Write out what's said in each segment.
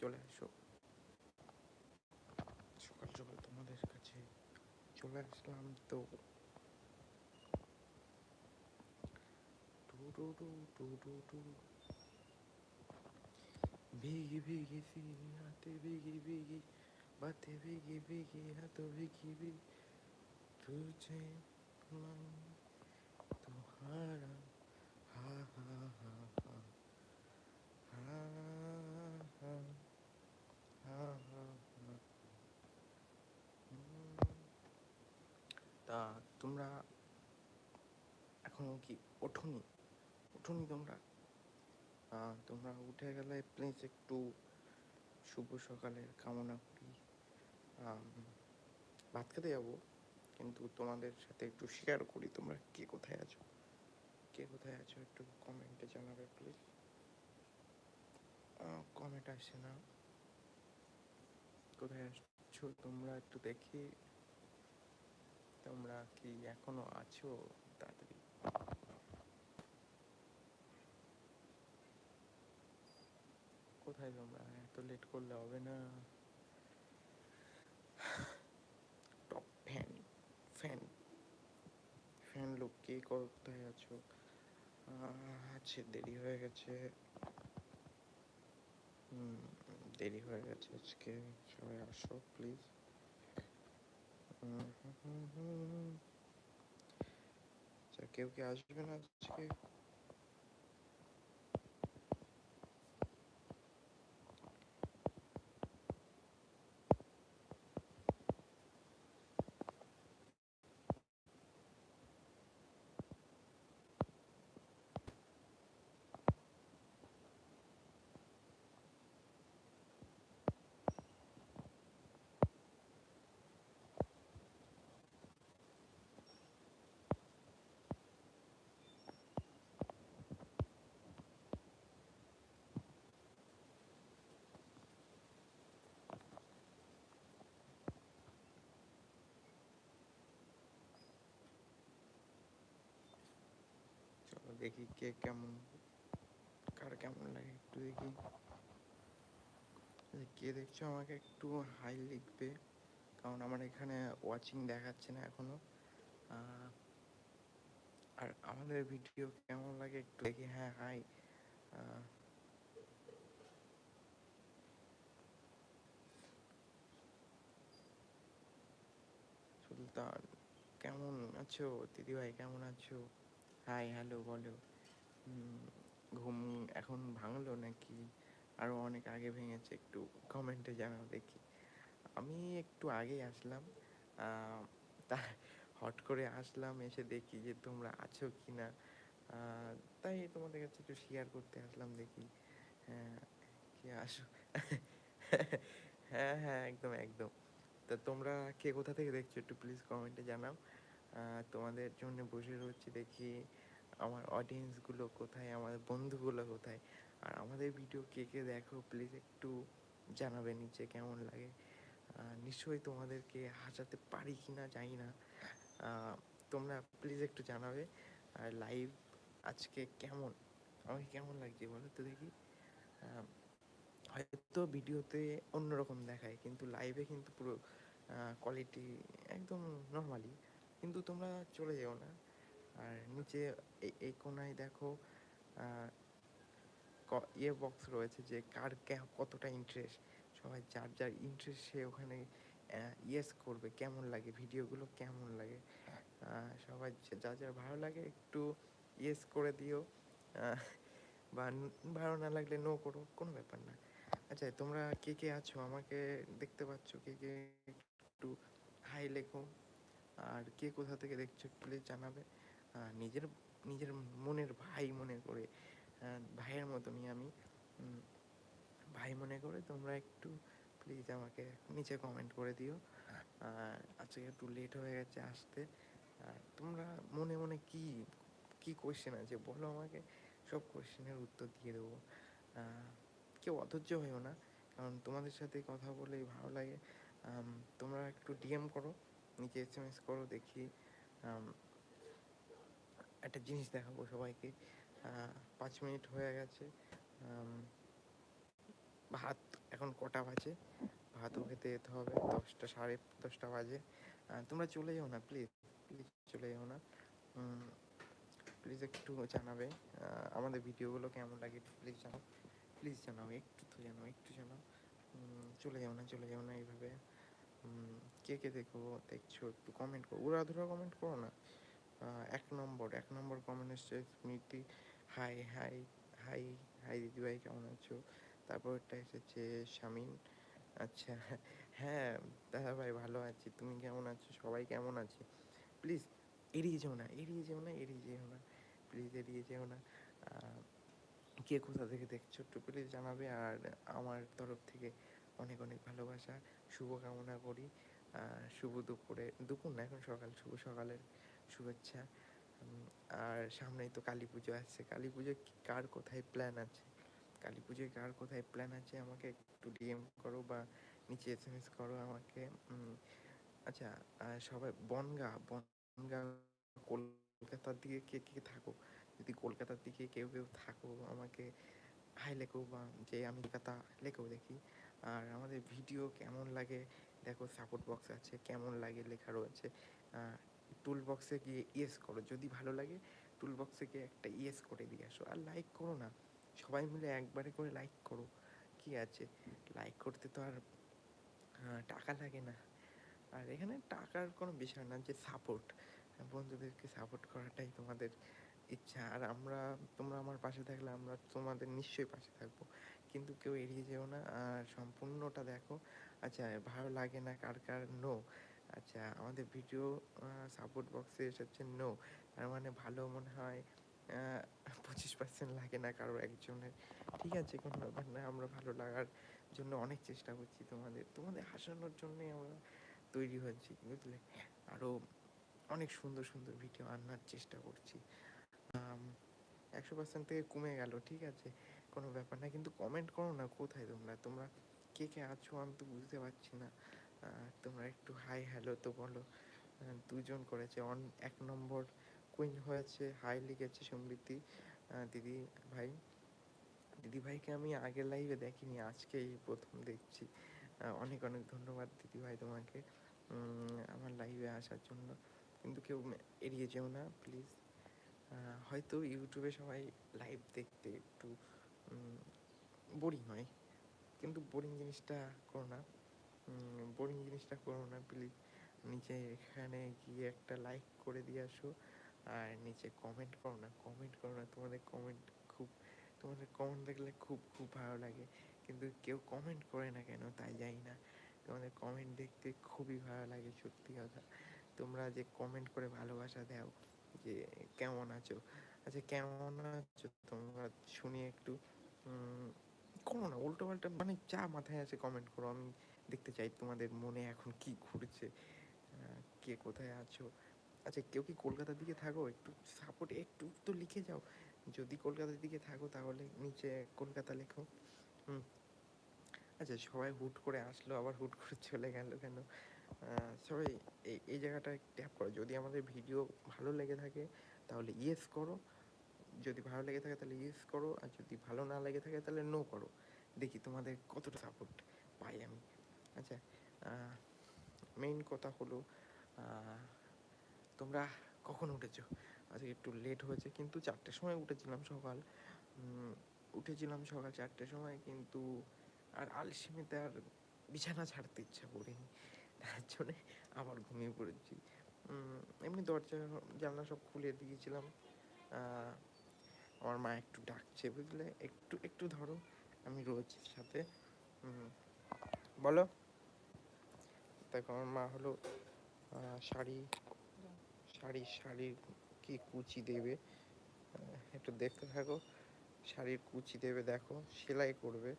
চলে আসো সকাল সকাল তোমাদের কাছে চলে আসলাম তো। ভেগে ভেগে সিনি হাতে ভেগে ভেগে, বাতে ভেগে ভেগে, হাত ভেগে ভেগে। তুঝে तुम्हारा हा हा हा हा हा তোমরা এখনও কি ওঠোনি? ওঠোনি তোমরা? তোমরা উঠে গেলে প্লিজ একটু শুভ সকালের কামনা করি। ভাত খেতে যাব, কিন্তু তোমাদের সাথে একটু শেয়ার করি তোমরা কে কোথায় আছো? কে কোথায় আছো একটু কমেন্টে জানাবে প্লিজ কমেন্ট আসছে না। কোথায় আসছো তোমরা একটু দেখি। তোমরা কি এখনও আছো তাড়াতাড়ি? কোথায় তোমরা? এত লেট করলে হবে না। টপ ফ্যান ফ্যান ফ্যান লোক কে কোথায় আছো? আছে দেরি হয়ে গেছে। দেরি হয়ে গেছে আজকে। সবাই আসো প্লিজ 음, 음, 음, 자 깨우기 아주 편하게. দেখি কে কেমন, কার কেমন লাগে একটু দেখি। কে দেখছ আমাকে একটু হাই লিখবে, কারণ আমার এখানে ওয়াচিং দেখাচ্ছে না এখনও। আর আমাদের ভিডিও কেমন লাগে একটু দেখি হ্যাঁ হাই সুলতান, কেমন আছো? দিদিভাই, কেমন আছো? হাই, হ্যালো বলো। ঘুম এখন ভাঙলো নাকি? আরও অনেক আগে ভেঙেছে, একটু কমেন্টে জানাও দেখি। আমি একটু আগেই আসলাম। তা হট করে আসলাম, এসে দেখি যে তোমরা আছো কি না তাই তোমাদের কাছে একটু শেয়ার করতে আসলাম দেখি। হ্যাঁ কি আসো? হ্যাঁ হ্যাঁ একদম একদম। তা তোমরা কে কোথা থেকে দেখছ একটু প্লিজ কমেন্টে জানাও। তোমাদের জন্য বসে রয়েছি দেখি। আমার অডিয়েন্সগুলো কোথায় আমাদের বন্ধুগুলো কোথায়? আর আমাদের ভিডিও কে কে দেখো প্লিজ একটু জানাবে নিচে কেমন লাগে। নিশ্চয়ই তোমাদেরকে হাসাতে পারি কি না জানি না। তোমরা প্লিজ একটু জানাবে। আর লাইভ আজকে কেমন? আমাকে কেমন লাগছে বলো তো দেখি। হয়তো ভিডিওতে অন্যরকম দেখায়, কিন্তু লাইভে কিন্তু পুরো কোয়ালিটি একদম নর্মালি কিন্তু তোমরা চলে যেও না। আর নিচে এই কোনায় দেখো ইয়ে বক্স রয়েছে যে কার কতটা ইন্টারেস্ট সবাই যার যার ইন্টারেস্ট সে ওখানে ইয়েস করবে, কেমন লাগে, ভিডিওগুলো কেমন লাগে। সবাই যে- যা ভালো লাগে একটু ইয়েস করে দিও বা ভালো না লাগলে নো করো, কোনো ব্যাপার না। আচ্ছা তোমরা কে কে আছো? আমাকে দেখতে পাচ্ছ কে কে একটু হাই লেখো। আর কে কোথা থেকে দেখছ প্লিজ জানাবে। নিজের নিজের মনের ভাই মনে করে ভাইয়ের মতনই আমি ভাই মনে করে তোমরা একটু প্লিজ আমাকে নিচে কমেন্ট করে দিও। আর আজকে একটু লেট হয়ে গেছে আসতে আর তোমরা মনে মনে কি কি কোয়েশ্চেন আছে বলো আমাকে? সব কোয়েশ্চেনের উত্তর দিয়ে দেবো। কেউ অধৈর্য হয়েও না কারণ তোমাদের সাথে কথা বলেই ভালো লাগে। তোমরা একটু ডিএম করো নিচে এস এম এস করো দেখি একটা জিনিস দেখাবো সবাইকে। পাঁচ মিনিট হয়ে গেছে। ভাত এখন কটা বাজে? ভাতও খেতে যেতে হবে। দশটা সাড়ে দশটা বাজে। তোমরা চলে যাও না প্লিজ প্লিজ চলে যাও না। প্লিজ একটু জানাবে আমাদের ভিডিওগুলো কেমন লাগে প্লিজ জানাও। প্লিজ জানাও, একটু তো জানাও, একটু জানাও। চলে যাও না, চলে যাও না এইভাবে। কে কে দেখো, দেখছ একটু কমেন্ট করো। ওরা ধরো কমেন্ট করো না। এক নম্বর এক নম্বর কমেন্ট এসছে স্মৃতি হাই হাই হাই হাই দিদিভাই, কেমন আছো? তারপর একটা এসেছে শামিন আচ্ছা হ্যাঁ দাদা ভাই ভালো আছি। তুমি কেমন আছো? সবাই কেমন আছে? প্লিজ এড়িয়ে যেও না, এড়িয়ে যেও না, এড়িয়ে যেও না। প্লিজ এড়িয়ে যেও না। কে কোথা থেকে দেখছ একটু প্লিজ জানাবে। আর আমার তরফ থেকে অনেক অনেক ভালোবাসা। শুভকামনা করি। শুভ দুপুরে, দুপুর না, এখন সকাল, শুভ সকালের শুভেচ্ছা। আর সামনেই তো কালী পুজো আসছে কালী পুজো কার কোথায় প্ল্যান আছে? কালী পুজোয় কার কোথায় প্ল্যান আছে? আমাকে একটু ডিএম করো বা নিচে এস এম এস করো আমাকে। আচ্ছা সবাই বনগা বনগা কলকাতার দিকে কে কে থাকো যদি কলকাতার দিকে কেউ কেউ থাকো আমাকে হাই লেখো বা যে আমি কলকাতা লেখো দেখি। আর আমাদের ভিডিও কেমন লাগে? দেখো সাপোর্ট বক্স আছে, কেমন লাগে লেখা রয়েছে। টুল বক্সে গিয়ে ইয়েস করো। যদি ভালো লাগে টুল বক্সে গিয়ে একটা ইয়েস করে দিয়ে আসো। আর লাইক করো না। সবাই মিলে একবারে করে লাইক করো। কি আছে? লাইক করতে তো আর টাকা লাগে না। আর এখানে টাকার কোনো বিষয় না, যে সাপোর্ট বন্ধুদেরকে সাপোর্ট করাটাই তোমাদের ইচ্ছা। আর আমরা, তোমরা আমার পাশে থাকলে আমরা তোমাদের নিশ্চয়ই পাশে থাকব। কিন্তু কেউ এড়িয়ে যেও না। আর সম্পূর্ণটা দেখো। আচ্ছা ভালো লাগে না কার কার? নো আচ্ছা আমাদের ভিডিও সাপোর্ট বক্সে এসেছে নো তার মানে ভালো মনে হয় পঁচিশ পার্সেন্ট লাগে না কারও একজনের। ঠিক আছে, কোনো ব্যাপার না, আমরা ভালো লাগার জন্য অনেক চেষ্টা করছি তোমাদের। তোমাদের হাসানোর জন্যই আমরা তৈরি হয়েছি বুঝলে? আরও অনেক সুন্দর সুন্দর ভিডিও আনার চেষ্টা করছি। একশো পার্সেন্ট থেকে কমে গেল, ঠিক আছে? কোনো ব্যাপার না, কিন্তু কমেন্ট করো না, কোথায় তোমরা? তোমরা কে কে আছো আমি তো বুঝতে পারছি না। তোমরা একটু হাই হ্যালো তো বলো। দুজন করেছে। অন এক নম্বর কুইন হয়েছে হাই লিখেছে সমৃদ্ধি দিদি ভাই। দিদি ভাইকে আমি আগের লাইভে দেখিনি, আজকেই প্রথম দেখছি। অনেক অনেক ধন্যবাদ দিদি ভাই তোমাকে আমার লাইভে আসার জন্য। কিন্তু কেউ এড়িয়ে যেও না প্লিজ হয়তো ইউটিউবে সবাই লাইভ দেখতে একটু বোরিং হয়। কিন্তু বোরিং জিনিসটা করো না। বোরিং জিনিসটা করো না প্লিজ নিচে এখানে গিয়ে একটা লাইক করে দিয়ে আসো, আর নিচে কমেন্ট করো না কমেন্ট করো না, তোমাদের কমেন্ট খুব, তোমাদের কমেন্ট দেখলে খুব খুব ভালো লাগে। কিন্তু কেউ কমেন্ট করে না কেন, তাই জানি না। তোমাদের কমেন্ট দেখতে খুবই ভালো লাগে, সত্যি কথা। তোমরা যে কমেন্ট করে ভালোবাসা দাও, যে কেমন আছো? আচ্ছা কেমন আছো? তোমরা শুনি একটু করো না উল্টো পাল্টা মানে যা মাথায় আছে কমেন্ট করো। আমি দেখতে চাই তোমাদের মনে এখন কি ঘুরছে কে কোথায় আছো। আচ্ছা কেউ কি কলকাতার দিকে থাকো? একটু সাপোর্ট একটু তো লিখে যাও। যদি কলকাতার দিকে থাকো তাহলে নিচে কলকাতা লেখো। হুম। আচ্ছা সবাই হুট করে আসলো, আবার হুট করে চলে গেল কেন? সবাই এই এই জায়গাটা ট্যাপ করো। যদি আমাদের ভিডিও ভালো লেগে থাকে, তাহলে ইয়েস করো। যদি ভালো লেগে থাকে তাহলে ইয়েস করো। আর যদি ভালো না লেগে থাকে তাহলে নো করো। দেখি তোমাদের কতটা সাপোর্ট পাই আমি। আচ্ছা মেইন কথা হলো তোমরা কখন উঠেছো? আজকে একটু লেট হয়েছে, কিন্তু চারটের সময় উঠেছিলাম সকাল। উঠেছিলাম সকাল চারটের সময়, কিন্তু আর আলসেমিতে আর বিছানা ছাড়তে ইচ্ছা করিনি। তার জন্যে আবার ঘুমিয়ে পড়েছি। এমনি দরজা, জানলা সব খুলে দিয়েছিলাম। আমার মা একটু ডাকছে, বুঝলে? একটু একটু ধরো, আমি রোজ সাথে। বলো। দেখো, আমার মা হলো শাড়ি শাড়ি শাড়ির কি কুচি দেবে? একটু দেখতে থাকো। শাড়ির কুচি দেবে, দেখো, সেলাই করবে।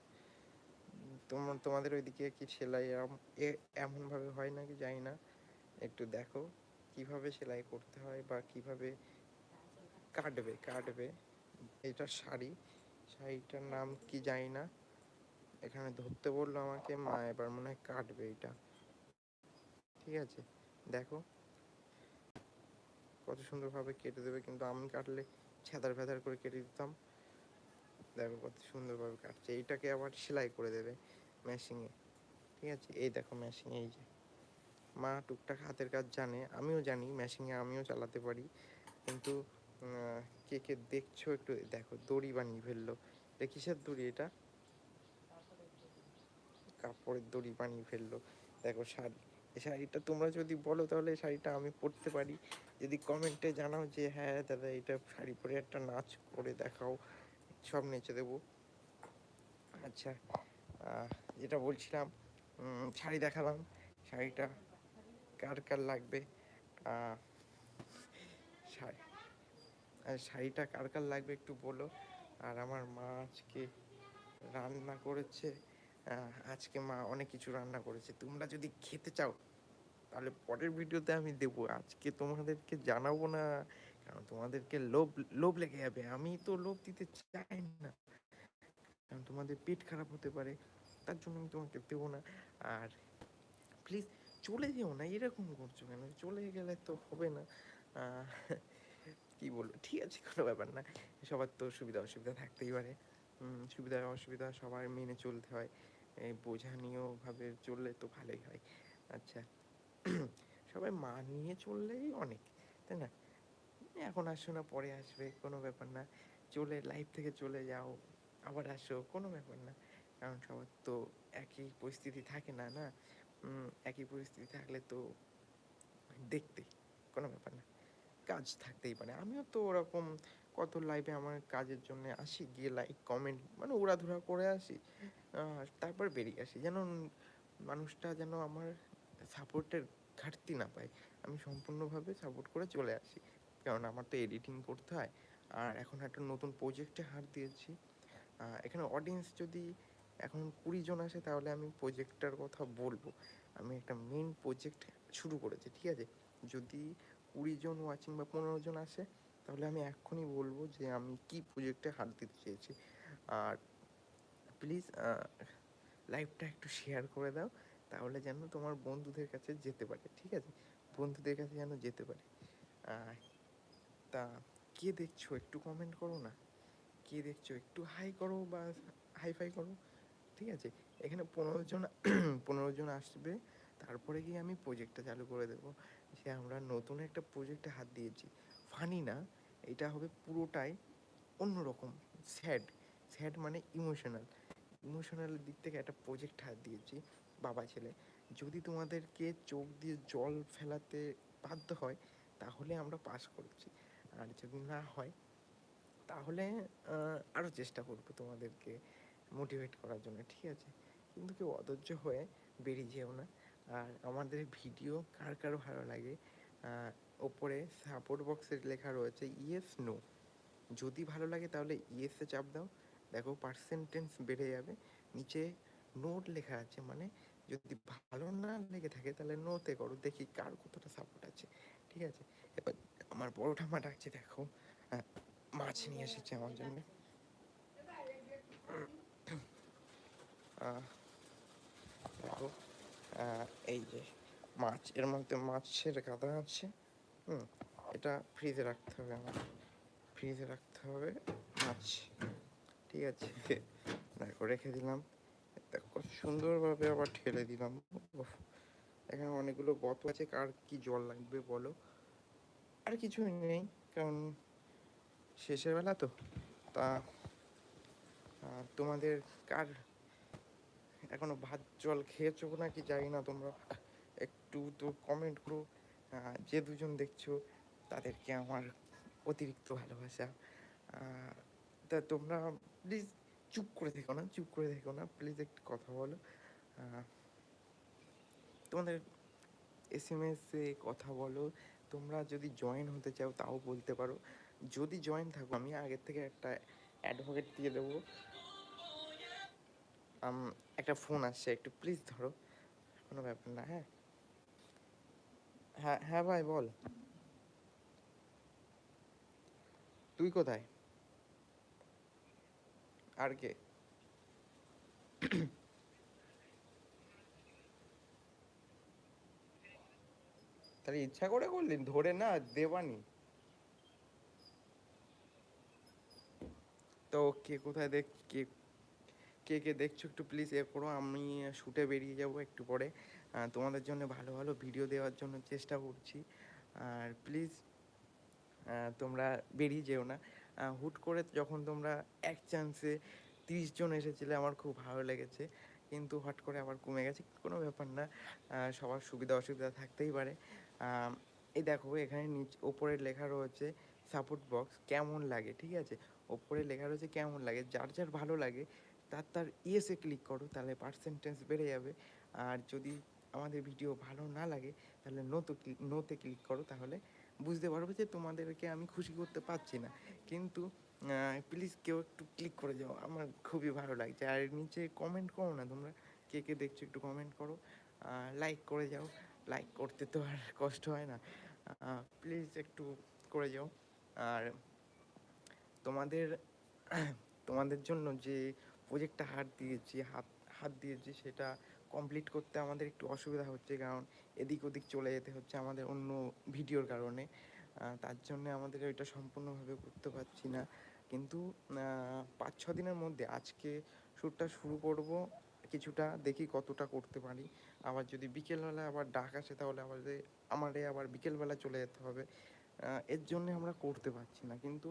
তোমার তোমাদের ওইদিকে কি সেলাই এমনভাবে হয় নাকি? জানি না। একটু দেখো, কীভাবে সেলাই করতে হয় বা কীভাবে কাটবে কাটবে। এটা শাড়ি। শাড়িটার নাম কি জানি না। এখানে ধরতে বলল আমাকে, মা, এবার মনে হয় কাটবে এটা। ঠিক আছে, দেখো। কত সুন্দরভাবে কেটে দেবে, কিন্তু আমি কাটলে ছ্যাদার ফ্যাদার করে কেটে দিতাম। দেখো কত সুন্দরভাবে কাটছে, এইটাকে আবার সেলাই করে দেবে ম্যাশিংয়ে ঠিক আছে, এই দেখো ম্যাশিং এই যে। মা টুকটাক হাতের কাজ জানে, আমিও জানি মেশিনে আমিও চালাতে পারি। কিন্তু কে কে দেখছ একটু, দেখো, দড়ি বানিয়ে ফেলল। এটা কিসের দড়ি এটা? কাপড়ের দড়ি বানিয়ে ফেলল। দেখো শাড়ি। শাড়িটা তোমরা যদি বলো তাহলে শাড়িটা আমি পরতে পারি। যদি কমেন্টে জানাও যে হ্যাঁ দাদা এটা শাড়ি পরে একটা নাচ করে দেখাও, সব নেচে দেবো। আচ্ছা যেটা বলছিলাম শাড়ি দেখালাম। শাড়িটা কার কার লাগবে? শাড়ি শাড়িটা কার কার লাগবে একটু বলো। আর আমার মা আজকে রান্না করেছে। আজকে মা অনেক কিছু রান্না করেছে। তোমরা যদি খেতে চাও, তাহলে পরের ভিডিওতে আমি দেবো। আজকে তোমাদেরকে জানাব না, কারণ তোমাদেরকে লোভ লোভ লেগে যাবে। আমি তো লোভ দিতে চাই না, কারণ তোমাদের পেট খারাপ হতে পারে, তার জন্য আমি তোমাকে দেবো না। আর প্লিজ চলে যেও না, এরকম করছ কেন? চলে গেলে তো হবে না। কি বলব? ঠিক আছে, কোনো ব্যাপার না। সবার তো সুবিধা অসুবিধা থাকতেই পারে। সুবিধা অসুবিধা সবার মেনে চলতে হয়। বোঝানীয়ভাবে চললে তো ভালোই হয়। আচ্ছা সবাই মানিয়ে চললেই অনেক, তাই না? এখন আসো না, পরে আসবে, কোনো ব্যাপার না। চলে লাইফ থেকে চলে যাও, আবার আসো, কোনো ব্যাপার না। কারণ সবার তো একই পরিস্থিতি থাকে না না? একই পরিস্থিতি থাকলে তো দেখতে কোনো ব্যাপার না। কাজ থাকতেই পারে। আমিও তো ওরকম কত লাইভে আমার কাজের জন্য আসি, গিয়ে লাইক কমেন্ট মানে উড়াধুরা করে আসি। তারপর বেরিয়ে আসি। যেন মানুষটা যেন আমার সাপোর্টের ঘাটতি না পায়। আমি সম্পূর্ণভাবে সাপোর্ট করে চলে আসি। কারণ আমার তো এডিটিং করতে হয়। আর এখন একটা নতুন প্রজেক্টে হাত দিয়েছি। এখানে অডিয়েন্স যদি এখন কুড়ি জন আসে, তাহলে আমি প্রজেক্টটার কথা বলব। আমি একটা মেন প্রজেক্ট শুরু করেছি, ঠিক আছে? যদি কুড়ি জন ওয়াচিং বা পনেরো জন আসে, তাহলে আমি এক্ষুনি বলব যে আমি কি প্রজেক্টে হাত দিতে চেয়েছি। আর প্লিজ লাইভটা একটু শেয়ার করে দাও, তাহলে যেন তোমার বন্ধুদের কাছে যেতে পারে, ঠিক আছে? বন্ধুদের কাছে যেন যেতে পারে। তা, কে দেখছ একটু কমেন্ট করো না? কে দেখছ একটু হাই করো বা হাই ফাই করো, ঠিক আছে? এখানে পনেরো জন পনেরো জন আসবে, তারপরে গিয়ে আমি প্রজেক্টটা চালু করে দেবো। যে আমরা নতুন একটা প্রজেক্টে হাত দিয়েছি। ফানি না, এটা হবে পুরোটাই অন্যরকম স্যাড স্যাড মানে ইমোশনাল ইমোশনাল দিক থেকে একটা প্রজেক্ট হাত দিয়েছি, বাবা ছেলে। যদি তোমাদেরকে চোখ দিয়ে জল ফেলাতে বাধ্য হয়, তাহলে আমরা পাস করছি। আর যদি না হয়, তাহলে আরও চেষ্টা করব তোমাদেরকে মোটিভেট করার জন্য, ঠিক আছে? কিন্তু কেউ অধৈর্য হয়ে বেরিয়ে যেও না। আর আমাদের ভিডিও কার কার ভালো লাগে ওপরে সাপোর্ট বক্সে লেখা রয়েছে ইয়েস নো যদি ভালো লাগে, তাহলে ইয়েসে চাপ দাও। দেখো পার্সেন্টেন্স বেড়ে যাবে। নিচে নোট লেখা আছে মানে যদি ভালো না লেগে থাকে তাহলে নোতে করো দেখি কার কতটা সাপোর্ট আছে ঠিক আছে? এবার আমার বড় ঠাম্মা ডাকছে দেখো আহ, মাছ নিয়ে এসেছে আমার জন্য। দেখো এই যে মাছ এর মধ্যে মাছের গাদা আছে হুম এটা ফ্রিজে রাখতে হবে আমার। ফ্রিজে রাখতে হবে মাছ। ঠিক আছে। দেখো রেখে দিলাম। দেখো সুন্দরভাবে আবার ঠেলে দিলাম। এখানে অনেকগুলো গত আছে। কার কি জল লাগবে বলো? আর কিছুই নেই কারণ শেষের বেলা তো। তা তোমাদের কার এখনও ভাত জল খেয়েছো নাকি জানি না তোমরা। একটু তো কমেন্ট করো। যে দুজন দেখছ তাদেরকে আমার অতিরিক্ত ভালোবাসা। আহ, তা তোমরা প্লিজ চুপ করে থেকো না, চুপ করে থেকো না প্লিজ একটু কথা বলো। তোমাদের এস এম এসে কথা বলো, তোমরা যদি জয়েন হতে চাও তাও বলতে পারো। যদি জয়েন থাকো, আমি আগের থেকে একটা অ্যাডভোকেট দিয়ে দেবো। একটা ফোন আসছে, একটু প্লিজ ধরো, কোনো ব্যাপার না হ্যাঁ? হ্যাঁ হ্যাঁ ভাই, বল। তুই কোথায়? আর কে? তাহলে ইচ্ছা করে করলি, ধরে না দেবানি তো কে কোথায় দেখ, কে কে কে দেখছ একটু প্লিজ এ করো, আমি শ্যুটে বেরিয়ে যাব একটু পরে। তোমাদের জন্য ভালো ভালো ভিডিও দেওয়ার জন্য চেষ্টা করছি। আর প্লিজ তোমরা বেরিয়ে যেও না। হুট করে যখন তোমরা এক চান্সে তিরিশ জন এসেছিলে, আমার খুব ভালো লেগেছে। কিন্তু হট করে আবার কমে গেছে, কোনো ব্যাপার না। সবার সুবিধা অসুবিধা থাকতেই পারে। এই দেখো, এখানে নিচ, ওপরে লেখা রয়েছে সাপোর্ট বক্স কেমন লাগে, ঠিক আছে? ওপরে লেখা রয়েছে কেমন লাগে, যার যার ভালো লাগে, তার তার ইয়েসে ক্লিক করো, তাহলে পার্সেন্টেজ বেড়ে যাবে। আর যদি আমাদের ভিডিও ভালো না লাগে, তাহলে নোতে নোতে ক্লিক করো, তাহলে বুঝতে পারবে যে তোমাদেরকে আমি খুশি করতে পারছি না। কিন্তু প্লিজ কেউ একটু ক্লিক করে যাও, আমার খুবই ভালো লাগছে। আর নিচে কমেন্ট করো না, তোমরা কে কে দেখছ একটু কমেন্ট করো। লাইক করে যাও। লাইক করতে তো আর কষ্ট হয় না। প্লিজ একটু করে যাও। আর তোমাদের তোমাদের জন্য যে প্রজেক্টটা হাত দিয়েছি, হাত হাত দিয়েছি সেটা কমপ্লিট করতে আমাদের একটু অসুবিধা হচ্ছে, কারণ এদিক ওদিক চলে যেতে হচ্ছে আমাদের অন্য ভিডিওর কারণে। তার জন্য আমাদের ওইটা সম্পূর্ণভাবে করতে পারছি না। কিন্তু পাঁচ, ছ দিনের মধ্যে আজকে শ্যুটটা শুরু করব, কিছুটা দেখি কতটা করতে পারি। আবার যদি বিকেলবেলা আবার ডাক আসে, তাহলে আমাদের আমারে আবার বিকেলবেলা চলে যেতে হবে। এর জন্য আমরা করতে পারছি না। কিন্তু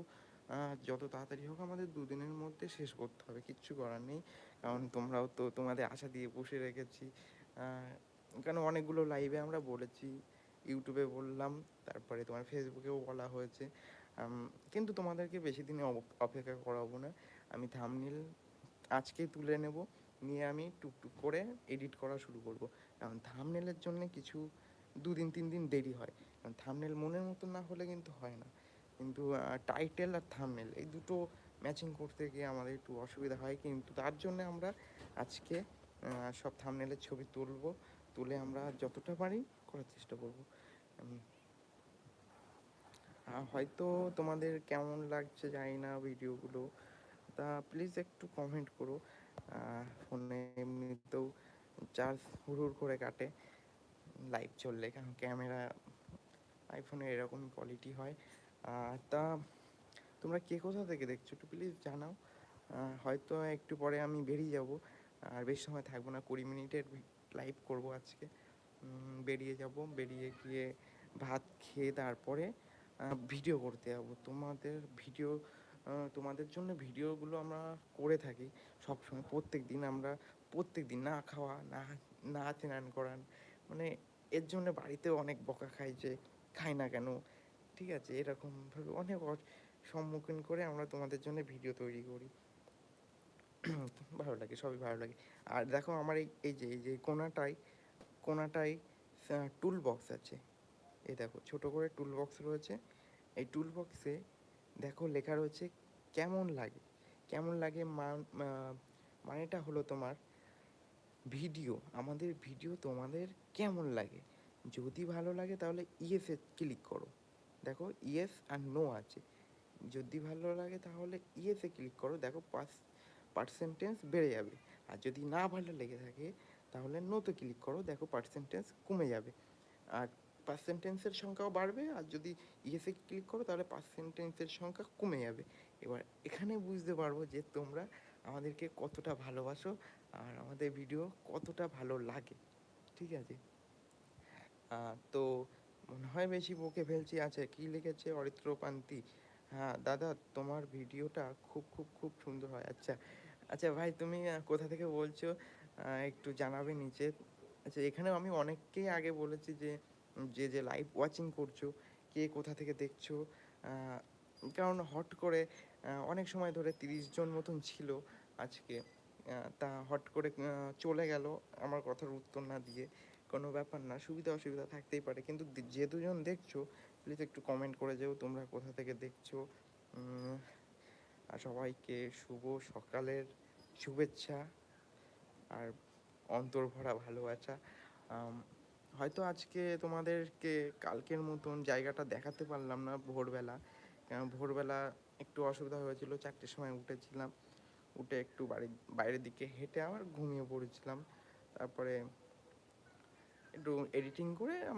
যত তাড়াতাড়ি হোক আমাদের দুদিনের মধ্যে শেষ করতে হবে, কিচ্ছু করার নেই। কারণ তোমরাও তো তোমাদের আশা দিয়ে বসে রেখেছি। কেন অনেকগুলো লাইভে আমরা বলেছি ইউটিউবে বললাম, তারপরে তোমার ফেসবুকেও বলা হয়েছে। কিন্তু তোমাদেরকে বেশি দিনে অপ- অপেক্ষা করাবো না। আমি থামনিল আজকেই তুলে নেব, নিয়ে আমি টুকটুক করে এডিট করা শুরু করব। কারণ থামনেলের জন্য কিছু দুদিন, তিন দিন দেরি হয়। কারণ থামনেল মনের মতো না হলে কিন্তু হয় না। কিন্তু টাইটেল আর থামনেল এই দুটো ম্যাচিং করতে গিয়ে আমাদের একটু অসুবিধা হয়, কিন্তু তার জন্য আমরা আজকে সব থামনেলের ছবি তুলব, তুলে আমরা যতটা পারি করার চেষ্টা করব। হয়তো তোমাদের কেমন লাগছে জানি না ভিডিওগুলো, তা প্লিজ একটু কমেন্ট করো। ফোনে এমনিতেও চার্জ হুড় করে কাটে লাইভ চললে, কারণ ক্যামেরা আইফোনে এরকম কোয়ালিটি হয়। তা তোমরা কে কোথা থেকে দেখছ একটু প্লিজ জানাও। হয়তো একটু পরে আমি বেরিয়ে যাব। আর বেশি সময় থাকব না, কুড়ি মিনিটের লাইভ করব আজকে। বেরিয়ে যাব, বেরিয়ে গিয়ে ভাত খেয়ে তারপরে ভিডিও করতে যাব। তোমাদের ভিডিও তোমাদের জন্য ভিডিওগুলো আমরা করে থাকি। সবসময় প্রত্যেক দিন আমরা প্রত্যেক দিন না খাওয়া, না না স্নান করান মানে এর জন্য বাড়িতেও অনেক বকা খাই যে, খাই না কেন? ঠিক আছে এরকমভাবে অনেক সম্মুখীন করে আমরা তোমাদের জন্য ভিডিও তৈরি করি। ভালো লাগে, সবই ভালো লাগে। আর দেখো আমার এই এই যে এই যে কোনাটায় কোনাটায় টুল বক্স আছে। এই দেখো, ছোট করে টুল বক্স রয়েছে। এই টুল বক্সে দেখো লেখা রয়েছে, কেমন লাগে? কেমন লাগে মান- মানেটা হলো তোমার ভিডিও আমাদের ভিডিও তোমাদের কেমন লাগে? যদি ভালো লাগে তাহলে ইয়েসে ক্লিক করো। দেখো ইয়েস আর নো আছে। যদি ভালো লাগে তাহলে ইয়েসে ক্লিক করো। দেখো পাস পার্সেন্টেজ বেড়ে যাবে। আর যদি না ভালো লেগে থাকে তাহলে নোতে ক্লিক করো। দেখো পার্সেন্টেজ কমে যাবে। আর পার্সেন্টেন্সের সংখ্যাও বাড়বে। আর যদি ইয়েসে ক্লিক করো তাহলে পার্সেন্টেন্সের সংখ্যা কমে যাবে। এবার এখানে বুঝতে পারব যে তোমরা আমাদেরকে কতটা ভালোবাসো আর আমাদের ভিডিও কতটা ভালো লাগে। ঠিক আছে? তো মনে হয় বেশি বকে ফেলছি। আছে কি লিখেছে? অরিত্র পান্তি হ্যাঁ দাদা, তোমার ভিডিওটা খুব খুব খুব সুন্দর হয়। আচ্ছা আচ্ছা ভাই, তুমি কোথা থেকে বলছো? একটু জানাবে নিচে। আচ্ছা এখানেও আমি অনেককেই আগে বলেছি যে যে যে লাইভ ওয়াচিং করছ, কে কোথা থেকে দেখছ কারণ হট করে অনেক সময় ধরে তিরিশ জন মতন ছিল আজকে। তা হট করে চলে গেল আমার কথার উত্তর না দিয়ে। কোনো ব্যাপার না, সুবিধা অসুবিধা থাকতেই পারে। কিন্তু যে দুজন দেখছ প্লিজ একটু কমেন্ট করে যেও, তোমরা কোথা থেকে দেখছ। আর সবাইকে শুভ সকালের শুভেচ্ছা আর অন্তর ভরা ভালোবাসা। হয়তো আজকে তোমাদেরকে কালকের মতন জায়গাটা দেখাতে পারলাম না ভোরবেলা। ভোরবেলা একটু অসুবিধা হয়েছিল, চারটের সময় উঠেছিলাম। উঠে একটু বাড়ির বাইরের দিকে হেঁটে আবার ঘুমিয়ে পড়েছিলাম। তারপরে একটু এডিটিং করে